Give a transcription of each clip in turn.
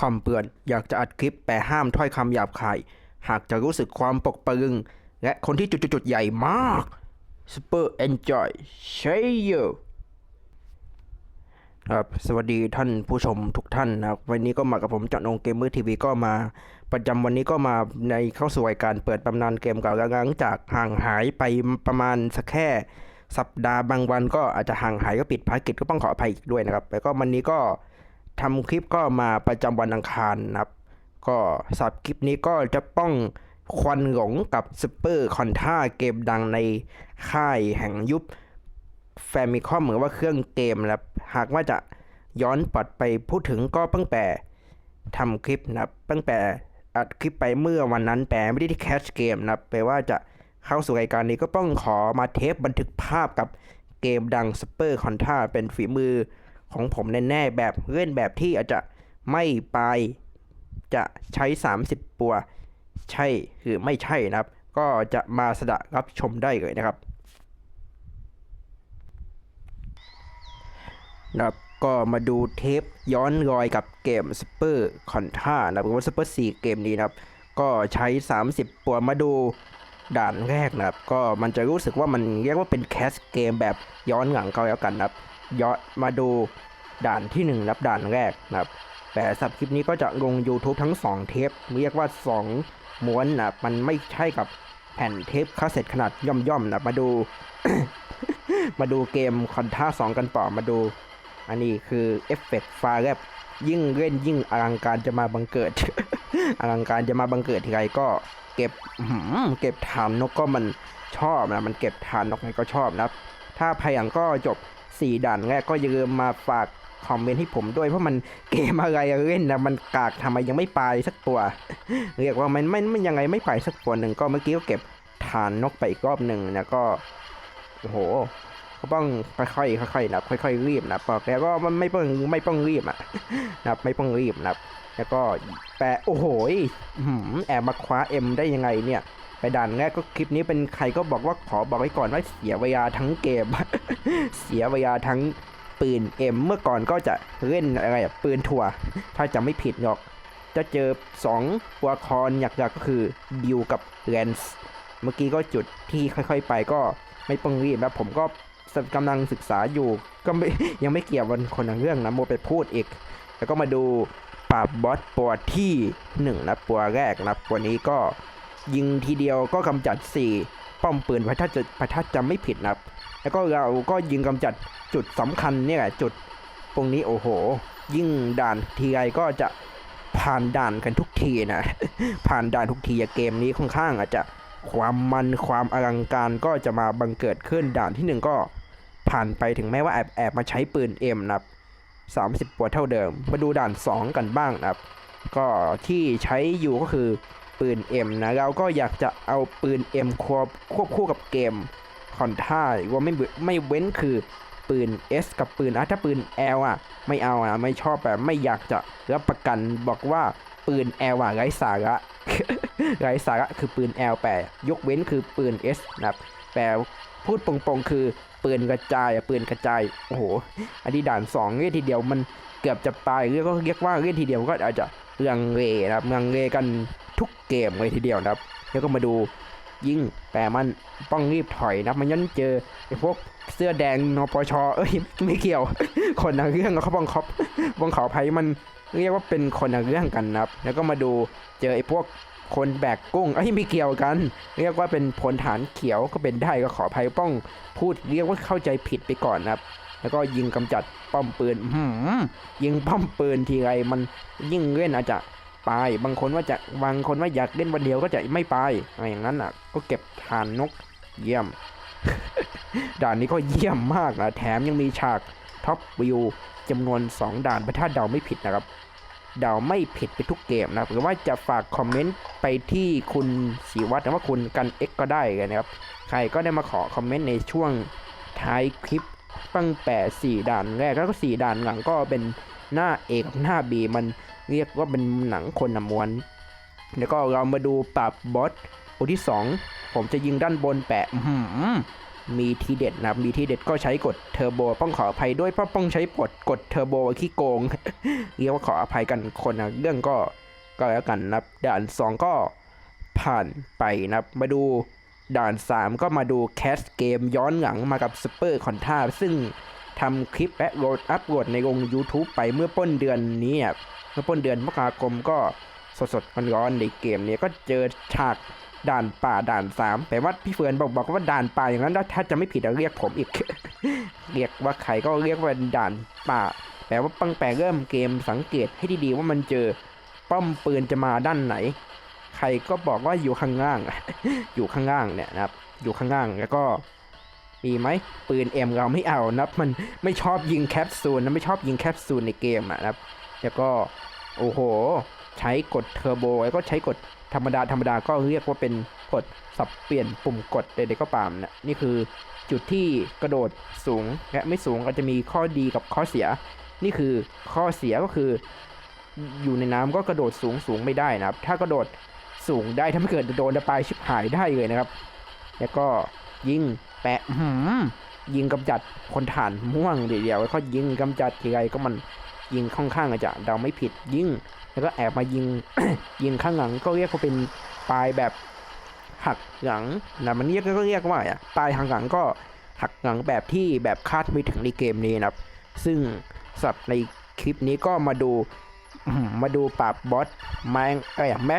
คำเตือน อยากจะอัดคลิปแต่ห้ามถ้อยคำหยาบคาย หากจะรู้สึกความปกปรึง และคนที่จุดๆใหญ่มาก Super Enjoy ใช่ยครับสวัสดีท่านผู้ชมทุกท่านนะครับ วันนี้ก็มากับผมจอห์นงเกมเมอร์ทีวีก็มา ประจำวันนี้ก็มาในเข้าสู่รายการเปิดตำนานเกมเก่าหลังจากห่างหายไปประมาณสักแค่สัปดาห์บางวันก็อาจจะห่างหายก็ปิดภารกิจก็ต้องขออภัยอีกด้วยนะครับ แล้วก็วันนี้ก็ ทำคลิปก็มาประจำวันอังคารนะครับ ก็สับคลิปนี้ก็จะต้องควันหลงกับซูเปอร์คอนท่าเกมดังในค่ายแห่งยุคแฟมิคอมหรือว่าเครื่องเกมนะครับ หากว่าจะย้อนปัดไปพูดถึงก็ตั้งแต่ทำคลิปนะครับตั้งแต่อัดคลิปไปเมื่อวันนั้นแต่ไม่ได้ที่แคชเกมนะครับแปลว่าจะเข้าสู่รายการนี้ก็ต้องขอมาเทปบันทึกภาพกับเกมดังซูเปอร์คอนท่าเป็นฝีมือ ของผมแน่ๆแบบเล่นแบบที่อาจจะไม่ไปจะใช้ 30 ปัว ใช่หรือไม่ใช่นะครับ ก็จะมาสดะรับชมได้เลยนะครับนะครับก็มาดูเทปย้อนรอยกับเกมสเปอร์คอนท่านะครับว่าสเปอร์4เกมนี้นะครับ ก็ใช้ 30 ปัวมาดูด่านแรกนะครับ ก็มันจะรู้สึกว่ามันเรียกว่าเป็นแคสเกมแบบย้อนหลังก็แล้วกันนะครับ ย้อนมาดูด่านที่1นึ่งรับด่านแรกนะครับ แต่สับคลิปนี้ก็จะลง YouTube ทั้ง 2 เทป เรียกว่า 2 ม้วนนะมันไม่ใช่กับแผ่นเทปคาสเซ็ตขนาดย่อมๆนะมาดู มาดูเกมคอนท่า2 กันต่อมาดู อันนี้คือเอฟเฟกต์ฟาแลบยิ่งเล่นยิ่งอลังการจะมาบังเกิด อลังการจะมาบังเกิดทีไรก็เก็บเก็บฐานนกก็มันชอบนะ มันเก็บฐานนกไงก็ชอบนะถ้าพยังก็จบ 4 ด่านแรกก็อย่าลืมมาฝากคอมเมนต์ให้ผมด้วยเพราะมันเกมอะไรเล่นนะมันกากทำไมยังไม่ไปสักตัว เรียกว่ามันไม่ไม่ยังไงไม่ไปสักตัวหนึ่งก็เมื่อกี้ก็เก็บฐานนกไปอีกรอบหนึ่งนะก็โอ้โหก็ต้องค่อยๆค่อยๆนะค่อยๆรีบนะบอกแล้วก็มันไม่ต้องไม่ต้องรีบอะนะไม่ต้องรีบนะแล้วก็แปะโอ้โหแอบมาคว้าเอ็มได้ยังไงเนี่ย ไปด่านแรกก็คลิปนี้เป็นใครก็บอกว่าขอบอกไว้ก่อนว่าเสียเวลาทั้งเกม เสียเวลาทั้งปืนเอ็มเมื่อก่อนก็จะเล่นอะไรปืนถั่ว ถ้าจะไม่ผิดหรอก จะเจอ2ตัวละครหยักๆก็คือดิวกับแลนส์เมื่อกี้ก็จุดที่ค่อย ๆ ไปก็ไม่ต้องรีบนะผมก็กำลังศึกษาอยู่ ก็ไม่ยังไม่เกี่ยววันคนละเรื่องนะโมไปพูดอีก แล้วก็มาดูปราบบอสตัวที่หนึ่งนะตัวแรกนะตัวนี้ก็ ยิงทีเดียวก็กำจัดสี่ป้อมปืนพระถ้าจะพระถ้าจะไม่ผิดนะครับ แล้วก็เราก็ยิงกำจัดจุดสำคัญเนี่ยแหละจุดตรงนี้โอ้โห ยิ่งด่านทีไรก็จะผ่านด่านกันทุกทีนะ ผ่านด่านทุกทีเกมนี้ค่อนข้างอาจจะความมันความอลังการก็จะมาบังเกิดขึ้นด่านที่หนึ่งก็ผ่านไปถึงแม้ว่าแอบแอบมาใช้ปืนเอ็มนะครับ 30ปวดเท่าเดิม มาดูด่าน 2 กันบ้างนะครับ ก็ที่ใช้อยู่ก็คือ ปืน M นะ เราก็อยากจะเอาปืน M ควบควบคู่กับเกมคอนท่าว่าไม่ไม่เว้นคือปืน S กับปืนอะถ้าปืน L อะ ไม่เอาอะไม่ชอบแบบไม่อยากจะรับประกันบอกว่าปืน L อะไร้สาระไร้สาระคือปืน L แต่ยกเว้นคือปืน S นะครับแต่พูดตรงๆคือปืนกระจายอะปืนกระจายโอ้โหอันนี้ด่านสองเรียกทีเดียวมันเกือบจะไปเรียกก็เรียกว่าเรียกทีเดียวก็อาจจะลังเลนะครับลังเลกัน ทุกเกมเลยทีเดียวนะครับแล้วก็มาดูยิงแต่มันต้องรีบถอยนะมันยันเจอไอ้พวกเสื้อแดงนปชเอ้ยไม่เกี่ยว คนละเรื่องเขาบังคับบังขอภัยมันเรียกว่าเป็นคนละเรื่องกันนะครับ แล้วก็มาดูเจอไอ้พวกคนแบกกุ้งเอ้ยไม่เกี่ยวกัน เรียกว่าเป็นพลฐานเขียวก็เป็นได้ก็ขออภัยป้องพูดเรียกว่าเข้าใจผิดไปก่อนนะครับ แล้วก็ยิงกำจัดป้อมปืนหือยิงป้อมปืนทีไรมันยิ่งเล่นอาจจะ ไป บางคนว่าจะบางคนว่าอยากเล่นวันเดียวก็จะไม่ไปอะไรอย่างนั้นอะ ก็เก็บทานนกเยี่ยม ด่านนี้ก็เยี่ยมมากนะแถมยังมีฉากท็อปวิวจำนวน 2 ด่านถ้าเดาไม่ผิดนะครับ เดาไม่ผิดไปทุกเกมนะหรือว่าจะฝากคอมเมนต์ไปที่คุณศิวัตรหรือว่าคุณกันเอ็กก็ได้เลยนะครับ ใครก็ได้มาขอคอมเมนต์ในช่วงท้ายคลิปตั้งแต่4ด่านแรกแล้วก็ 4 ด่านหลังก็เป็น หน้าเอกกับหน้าบีมันเรียกว่าเป็นหนังคนนำมวนแล้วก็เรามาดูปรับบอสตัวที่ 2 ผมจะยิงด้านบนแปะอื้อหือมีทีเด็ดนะครับมีทีเด็ดก็ใช้กดเทอร์โบต้องขออภัยด้วยเพราะต้องใช้กดกดเทอร์โบขี้โกง เรียกว่าขออภัยกันคนนะเรื่องก็ก็แล้วกันนะครับด่าน 2 ก็ผ่านไปนะครับมาดูด่าน 3 ก็มาดูแคสเกมย้อนหลังมากับสเปอร์คอนท่าซึ่ง ทำคลิปและโหลดอัพโหลดในลง YouTube ไปเมื่อต้นเดือนนี้อะเมื่อต้นเดือนมกราคมก็สดๆร้อนๆในเกมเนี้ก็เจอฉากด่านป่าด่านสามแต่ว่าพี่เฟิร์นบอกบอกว่าด่านป่าอย่างนั้นถ้าจะไม่ผิดเรียกผมอีก เรียกว่าใครก็เรียกว่าด่านป่าแต่ว่าปังแปลเริ่มเกมสังเกตให้ดีๆว่ามันเจอป้อมปืนจะมาด้านไหน ใครก็บอกว่าอยู่ข้างล่าง อยู่ข้างล่างเนี่ยนะครับ อยู่ข้างล่างแล้วก็ มีไหมปืนเอ็มเราไม่เอานับมันไม่ชอบยิงแคปซูลนะไม่ชอบยิงแคปซูลในเกมอะนะครับแล้วก็โอ้โห ใช้กดเทอร์โบแล้วก็ใช้กดธรรมดาธรรมดาก็เรียกว่าเป็นกดสับเปลี่ยนปุ่มกดใดๆก็ตามนะนี่คือจุดที่กระโดดสูงและไม่สูงก็จะมีข้อดีกับข้อเสีย นี่คือข้อเสียก็คือ อยู่ในน้ำก็กระโดดสูงสูงไม่ได้นะครับ ถ้ากระโดดสูงได้ถ้าไม่เกิดโดนจะปายชิบหายได้เลยนะครับ แล้วก็ยิง แปะหืมยิงกำจัดคนฐานม่วงเดียวๆแล้วก็ยิงกำจัดทีไรก็มันยิงค่อนข้างอาจจะเดาไม่ผิดยิงแล้วก็แอบมายิงยิงข้างหลังก็เรียกว่าเป็นปลายแบบหักหลังนะมันเรียกก็เรียกว่าอะปลายหักหลังก็หักหลังแบบที่แบบคาดไม่ถึงในเกมนี้นะครับ ซึ่งสับในคลิปนี้ก็มาดูมาดูปราบบอสแมงเอ้แม่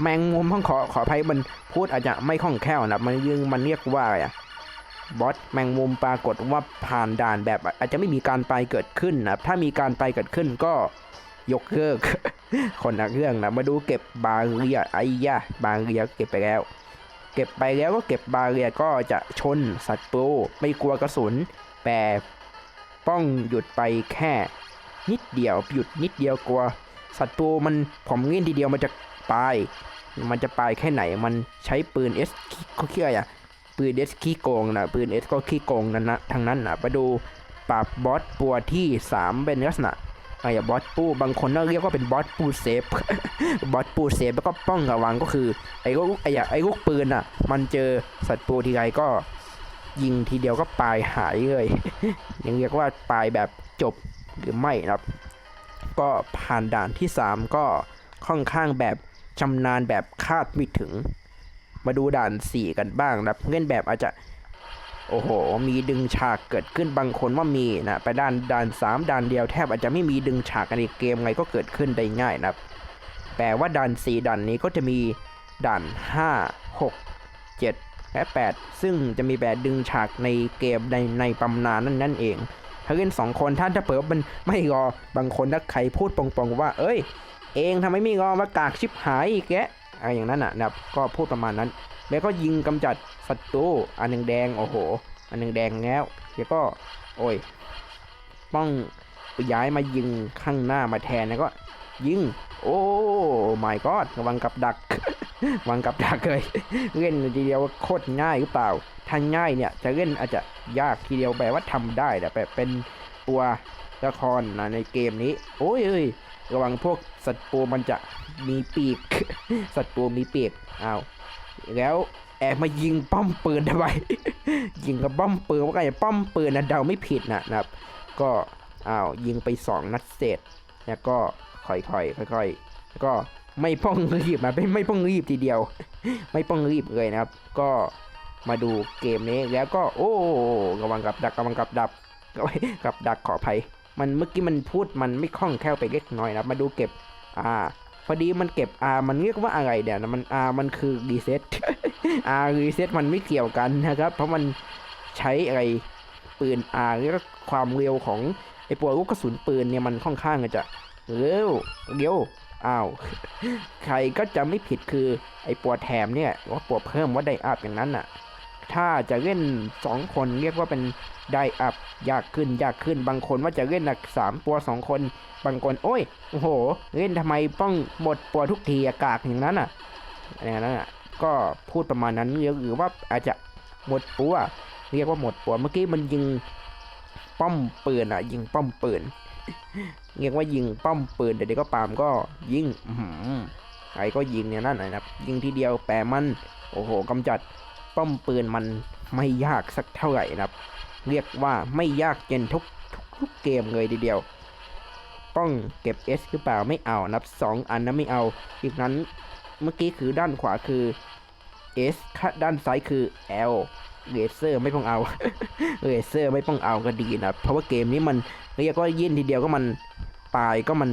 แมงมุมต้องขอขออภัยมันพูดอาจจะไม่คล่องแคล่วนะมันยังมันเรียกว่าอะไรอะ บอสแมงมุมปรากฏว่าผ่านด่านแบบอาจจะไม่มีการไปเกิดขึ้นนะถ้ามีการไปเกิดขึ้นก็ยกเลิกคนละเรื่องนะมาดูเก็บบาเรียไอ้ยะบาเรียเก็บไปแล้ว เก็บไปแล้วก็เก็บบาเรียก็จะชนศัตรูไม่กลัวกระสุนแต่ป้องหยุดไปแค่ นิดเดียวหยุดนิดเดียวกลัวศัตรูมันผมเล่นทีเดียวมันจะปลาย มันจะปลายแค่ไหนมันใช้ปืนเอสเขาเรียกอะไรอะ ปืนเอสขี้โกงนะปืนเอสก็ขี้โกงนั่นนะทางนั้นนะไปดูปราบบอสปัวที่ 3 เป็นลักษณะไอ้บอสปูบางคนก็เรียกว่าเป็นบอสปูเซฟบอสปูเซฟแล้วก็ป้องระวังก็คือไอ้ลูกไอ้ไอ้ลูกปืนอะ มันเจอศัตรูทีไรก็ยิงทีเดียวก็ปลายหายเลยยังเรียกว่าปลายแบบจบหรือไม่นะครับ ก็ผ่านด่านที่ 3 ก็ค่อนข้างแบบชำนาญแบบคาดไม่ถึง มาดูด่าน 4 กันบ้างนะครับเล่นแบบอาจจะ โอ้โห มีดึงฉากเกิดขึ้นบางคนว่ามีนะ ไปด้านด่าน 3 ด่านเดียวแทบอาจจะไม่มีดึงฉากกันในเกมไงก็เกิดขึ้นได้ง่ายนะแต่ว่าด่าน 4 ด่านนี้ก็จะมีด่าน 5 6 7 และ 8 ซึ่งจะมีแบบดึงฉากในเกมในในตำนานนั่นนั่นเองถ้าเล่นสองคนท่านถ้าเปิดมันไม่รอบางคนถ้าใครพูดตรงๆว่า เอ้ย เองทำไมไม่รอมากากชิบหายอีกแก อะไรอย่างนั้นอะนะครับก็พูดประมาณนั้น แล้วก็ยิงกำจัดศัตรูอันหนึ่งแดงโอ้โห อันหนึ่งแดงแล้วแล้วก็ โอ้ยต้องย้ายมายิงข้างหน้ามาแทนแล้วก็ ยิง โอ้ไม่ก็ระวังกับดักระวังกับดักเลยเล่นทีเดียวโคตรง่ายหรือเปล่าถ้าง่ายเนี่ยจะเล่นอาจจะยากทีเดียวแปลว่าทำได้แต่เป็นตัวละครนะในเกมนี้ โอ้ยเอ้ยระวังพวกสัตว์ปูมันจะ มีปีก สัตว์ปูมีปีกอ้าวแล้วแอบมายิงป้อมปืนทำไม ยิงกับป้อมปืนว่าไงป้อมปืนนะเดาไม่ผิดนะนะครับ ก็อ้าวยิงไปสองนัดเสร็จแล้วก็ค่อยๆค่อยๆแล้วก็ไม่ป้องรีบนะไม่ไม่ป้องรีบทีเดียว ไม่ป้องรีบเลยนะครับ ก็มาดูเกมนี้แล้วก็โอ้ระวังกับดักระวังกับดักกับดักขออภัย มันเมื่อกี้มันพูดมันไม่คล่องแคล่วไปเล็กน้อยนะมาดูเก็บอ่า อดีมันเก็บ R มันเรียกว่าอะไรเดี๋ยนะมัน R มันคือรีเซ็ต R รีเซ็ตมันไม่เกี่ยวกันนะครับ เพราะมันใช้อะไรปืน R เรียกว่าความเร็วของไอ้ตัวลูกกระสุนปืนเนี่ยมันค่อนข้างจะเร็วเร็วอ้าวใครก็จะไม่ผิดคือไอ้ปวแถมเนี่ยว่าปวเพิ่มว่าได้อัพอย่างนั้นน่ะ ถ้าจะเล่นสองคนเรียกว่าเป็น ได้อัพยากขึ้นยากขึ้นบางคนว่าจะเล่นหนักสามปัวสองคน บางคนโอ้ยโอ้โห เล่นทำไมต้องหมดปัวทุกทีอากาศอย่างนั้นอะอย่างนั้นอะก็พูดประมาณนั้นหรือว่าอาจจะหมดปัวเรียกว่าหมดปัวเมื่อกี้มันยิงป้อมปืนอะ ยิงป้อมปืนเรียกว่ายิงป้อมปืนแต่เด็กก็ปามก็ยิงอื้อหือใครก็ยิงเนี่ยนั่นนะนะครับ ยิงทีเดียวแปรมัน โอ้โหกำจัดป้อมปืนมันไม่ยากสักเท่าไหร่นะครับ เรียกว่าไม่ยากเย็นทุกทุกทุกเกมเลยทีเดียวต้องเก็บ S หรือเปล่าไม่เอานับ 2 อันนั้นไม่เอา อีกนั้นเมื่อกี้คือด้านขวาคือ S ด้านซ้ายคือ L เลเซอร์ไม่ต้องเอาเลเซอร์ไม่ต้องเอาก็ดีนะ เพราะว่าเกมนี้มันเรียกว่ายินทีเดียวก็มันปลายก็มัน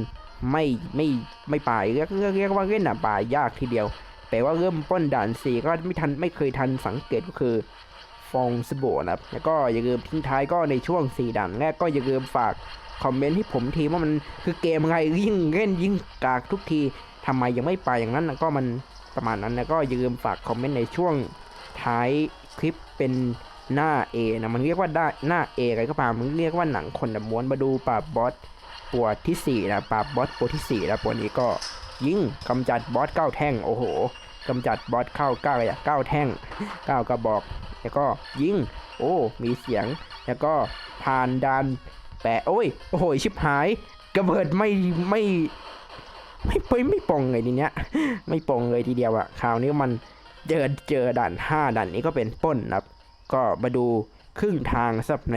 ไม่ไม่ไม่ปลายเรียกเรียกเรียกว่าเล่นอะปลายยากทีเดียวแปลว่าเริ่มป้นด่านสี่ก็ไม่ทันไม่เคยทันสังเกตก็คือ ฟองสบู่นะครับ แล้วก็อย่าลืมทิ้งท้ายก็ในช่วงสี่ด่านแรกก็อย่าลืมฝากคอมเมนต์ให้ผมทีว่ามันคือเกมอะไรยิ่งเล่นยิ่งกากทุกทีทำไมยังไม่ไปอย่างนั้นนะก็มันประมาณนั้นแล้วก็อย่าลืมฝากคอมเมนต์ในช่วงท้ายคลิปเป็นหน้า A นะมันเรียกว่าได้หน้า A อะไรก็ตามมันเรียกว่าหนังคนนะม้วนมาดูปราบบอสปวดที่สี่นะปราบบอสปวดที่สี่นะปวดนี้ก็ยิงกำจัดบอสเก้าแท่งโอ้โหกำจัดบอสเข้าเก้าเลยอะเก้าแท่งเก้ากระบอก แล้วก็ยิง โอ้ มีเสียง แล้วก็ผ่านดันแปะโอ้ย โอ้โหชิบหายกระเบิดไม่ไม่ไม่ไม่ไม่ปองเลยทีเนี้ย ไม่ปองเลยทีเดียวอะคราวนี้มันเจอเจอด่านห้าด่านนี้ก็เป็นป้นครับ ก็มาดูครึ่งทางทรับใน